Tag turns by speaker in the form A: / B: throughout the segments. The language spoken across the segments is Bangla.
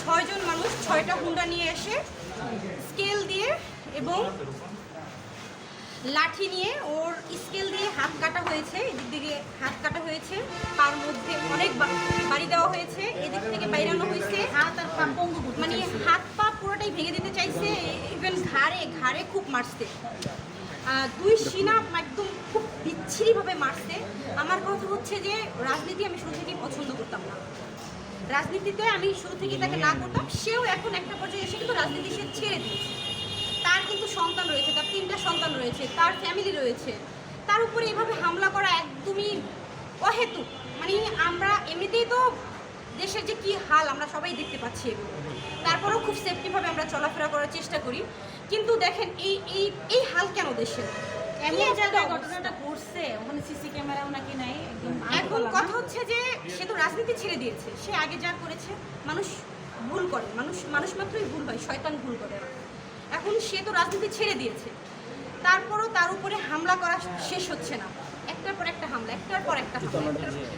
A: ছয়জন মানুষ ছয়টা হুন্ডা নিয়ে এসে স্কেল দিয়ে এবং লাঠি নিয়ে ওর স্কেল দিয়ে হাত কাটা হয়েছে এদিক দিকে হাত কাটা হয়েছে। তার মধ্যে অনেক বাড়ি দেওয়া হয়েছে এদিক থেকে বাইরানো হয়েছে। হাত আর পা মানে হাত পা পুরোটাই ভেঙে দিতে চাইছে ইভেন ঘাড়ে ঘাড়ে খুব মারছে। দুই সিনা একদম খুব বিচ্ছিরিভাবে মারছে। আমার কথা হচ্ছে যে রাজনীতি আমি শুরু থেকেই পছন্দ করতাম না। রাজনীতিতে আমি শুরু থেকে তাকে না করতাম সেও এখন একটা পর্যায়ে এসে কিন্তু রাজনীতি সে ছেড়ে দিয়েছে। তার কিন্তু সন্তান রয়েছে তার তিনটা সন্তান রয়েছে তার ফ্যামিলি রয়েছে। তার উপরে এভাবে হামলা করা একদমই অহেতুক। মানে আমরা এমনিতেই তো দেশের যে কি হাল আমরা সবাই দেখতে পাচ্ছি এগুলো তারপরেও খুব সেফটিভাবে আমরা চলাফেরা করার চেষ্টা করি। কিন্তু দেখেন এই এই এই হাল কেন দেশের?
B: এমন জায়গায়? ঘটনাটা ঘটছে ওখানে সিসি ক্যামেরাও নাকি নাই একদম
A: এখন কথা হচ্ছে যে সে তো রাজনীতি ছেড়ে দিয়েছে। সে আগে যা করেছে মানুষ ভুল করে। মানুষ মানুষ মাত্রই ভুল হয় শয়তান ভুল করে এখন সে তো রাজনীতি ছেড়ে দিয়েছে। তারপরও তার উপরে হামলা করা শেষ হচ্ছে না। একটার পর একটা হামলা একটার পর একটা হামলা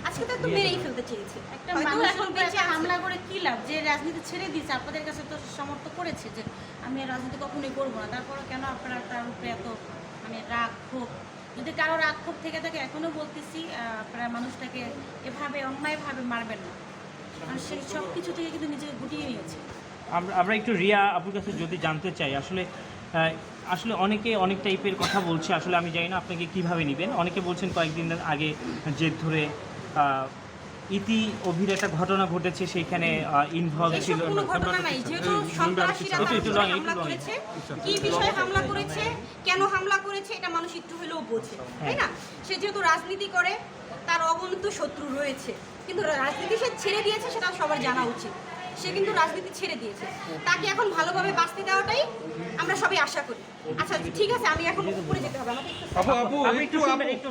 A: আজকে তো মেরেই ফেলতে চেয়েছে।
B: একটা
A: এখন
B: এখন
A: বেঁচে
B: হামলা করে কি লাভ? যে রাজনীতি ছেড়ে দিয়েছে আপনাদের কাছে তো সমর্থ করেছে যে আমি রাজনীতি কখনোই করব না। তারপরে কেন আপনারা তার উপরে এত মানে রাগ ক্ষোভ যদি কারোর আক্ষোভ থেকে থাকে, এখনও বলতেছি আপনারা মানুষটাকে এভাবে, অন্যায়ভাবে মারবেন না। কারণ সে সব কিছু থেকে কিন্তু নিজেকে গুটিয়ে নিয়েছে।
C: আমরা একটু রিয়া আপুর কাছে যদি জানতে চাই, আসলে আসলে অনেকে অনেক টাইপের কথা বলছে, আসলে আমি জানি না আপনাকে কীভাবে নেবেন। অনেকে বলছেন কয়েকদিন আগে জেদ ধরে ইতি অভির একটা ঘটনা ঘটেছে সেইখানে ইনভলভ ছিল
A: কোনো ঘটনা নাই যেহেতু সন্ত্রাসীরা হামলা করেছে। কি বিষয়ে হামলা করেছে কেন হামলা করেছে এটা মানুষ একটু হলেও বোঝে তাই না? সে যেহেতু রাজনীতি করে তার অগণিত শত্রু রয়েছে কিন্তু রাজনীতি সে ছেড়ে দিয়েছে সেটা সবার জানা উচিত। সে কিন্তু রাজনীতি ছেড়ে দিয়েছে। তাকে এখন ভালোভাবে বাঁচতে দেওয়াটাই আমরা সবাই আশা করি। আচ্ছা ঠিক আছে আমি এখন উপরে যেতে হবে আমাকে
C: একটু